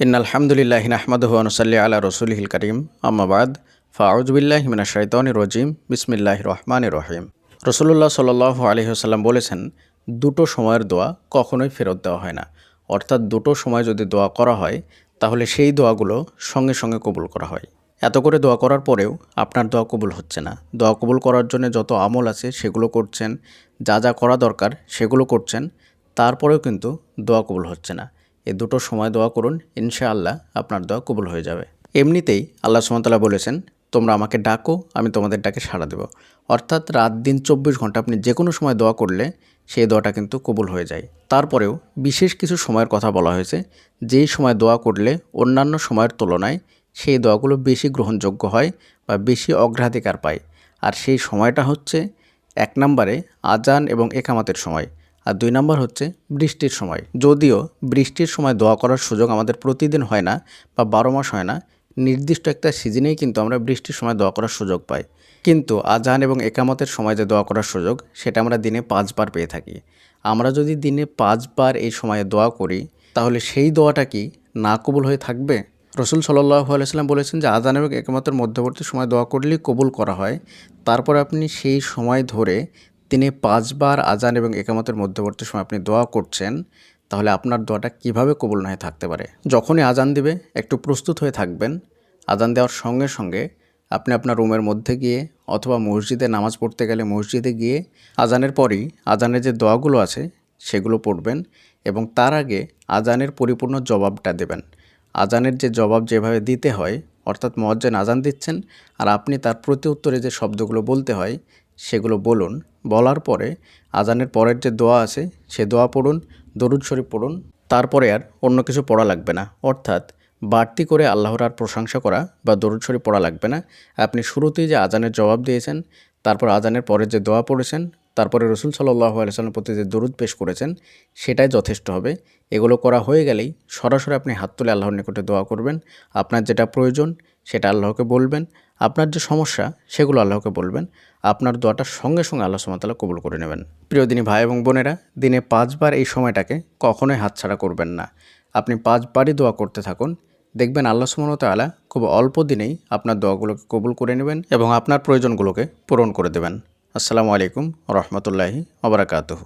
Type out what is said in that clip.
In আলহামদুলিল্লাহ নাহমাদহু আনুসাল্লি আলা রসুলহিল করিম। আম্মাবাদ ফাউজবিল্লাহ মিনা শৈতন রজিম। বিসমিল্লাহ রহমান রহিম। রসুল্লাহ সাল আলহিহাসাল্লাম বলেছেন, দুটো সময়ের দোয়া কখনোই ফেরত দেওয়া হয় না। অর্থাৎ দুটো সময় যদি দোয়া করা হয়, তাহলে সেই দোয়াগুলো সঙ্গে সঙ্গে কবুল করা হয়। এত করে দোয়া করার পরেও আপনার দোয়া কবুল হচ্ছে না। দোয়া কবুল করার জন্য যত আমল আছে, সেগুলো করছেন, যা যা করা দরকার, সেগুলো করছেন, তারপরেও কিন্তু দোয়া কবুল হচ্ছে না। এই দুটো সময় দোয়া করুন, ইনশাআল্লাহ আপনার দোয়া কবুল হয়ে যাবে। এমনিতেই আল্লাহ সুমতাল্লাহ বলেছেন, তোমরা আমাকে ডাকো, আমি তোমাদের ডাকে সাড়া দেব। অর্থাৎ রাত দিন চব্বিশ ঘণ্টা আপনি যে কোনো সময় দোয়া করলে সেই দোয়াটা কিন্তু কবুল হয়ে যায়। তারপরেও বিশেষ কিছু সময়ের কথা বলা হয়েছে, যেই সময় দোয়া করলে অন্যান্য সময়ের তুলনায় সেই দোয়াগুলো বেশি গ্রহণযোগ্য হয় বা বেশি অগ্রাধিকার পায়। আর সেই সময়টা হচ্ছে এক নম্বরে আজান এবং একামাতের সময়। আর দুই নম্বর হচ্ছে বৃষ্টির সময়। যদিও বৃষ্টির সময় দোয়া করার সুযোগ আমাদের প্রতিদিন হয় না বা বারো মাস হয় না, নির্দিষ্ট একটা সিজনেই কিন্তু আমরা বৃষ্টির সময় দোয়া করার সুযোগ পাই। কিন্তু আজান এবং একামতের সময় যে দোয়া করার সুযোগ, সেটা আমরা দিনে পাঁচবার পেয়ে থাকি। আমরা যদি দিনে পাঁচবার এই সময়ে দোয়া করি, তাহলে সেই দোয়াটা কি না কবুল হয়ে থাকবে? রসুল সাল্লাহ আলাইসাল্লাম বলেছেন যে, আজান এবং একমাত্র মধ্যবর্তী সময় দোয়া করলেই কবুল করা হয়। তারপর আপনি সেই সময় ধরে তিনি পাঁচবার আজান এবং একামতের মধ্যবর্তী সময় আপনি দোয়া করছেন, তাহলে আপনার দোয়াটা কীভাবে কবুল না হয়ে থাকতে পারে? যখনই আজান দিবে, একটু প্রস্তুত হয়ে থাকবেন। আজান দেওয়ার সঙ্গে সঙ্গে আপনি আপনার রুমের মধ্যে গিয়ে অথবা মসজিদে নামাজ পড়তে গেলে মসজিদে গিয়ে আজানের পরই আজানের যে দোয়াগুলো আছে, সেগুলো পড়বেন এবং তার আগে আজানের পরিপূর্ণ জবাবটা দেবেন। আজানের যে জবাব যেভাবে দিতে হয়, অর্থাৎ মজ্জেন আজান দিচ্ছেন, আর আপনি তার প্রতি উত্তরে যে শব্দগুলো বলতে হয় সেগুলো বলুন। বলার পরে আজানের পরের যে দোয়া আছে, সে দোয়া পড়ুন, দরুদ শরীফ পড়ুন। তারপরে আর অন্য কিছু পড়া লাগবে না। অর্থাৎ বাড়তি করে আল্লাহর আর প্রশংসা করা বা দরুদ শরীফ পড়া লাগবে না। আপনি শুরুতেই যে আজানের জবাব দিয়েছেন, তারপর আজানের পরে যে দোয়া পড়েছেন, তারপরে রসুল সাল্লাহ আলসালামের প্রতি যে দরুদ পেশ করেছেন, সেটাই যথেষ্ট হবে। এগুলো করা হয়ে গেলেই সরাসরি আপনি হাত তুলে আল্লাহর নিকটে দোয়া করবেন। আপনার যেটা প্রয়োজন, সেটা আল্লাহকে বলবেন। আপনার যে সমস্যা, সেগুলো আল্লাহকে বলবেন। আপনার দোয়াটা সঙ্গে সঙ্গে আল্লাহ সুমতাল্লাহ কবুল করে নেবেন। প্রিয় দিনী ভাই এবং বোনেরা, দিনে পাঁচবার এই সময়টাকে কখনোই হাতছাড়া করবেন না। আপনি পাঁচবারই দোয়া করতে থাকুন। দেখবেন আল্লাহ সুমতাল্লাহ খুব অল্প দিনেই আপনার দোয়াগুলোকে কবুল করে নেবেন এবং আপনার প্রয়োজনগুলোকে পূরণ করে দেবেন। আসসালামু আলাইকুম রহমতুল্লাহি ওবরাকাতহ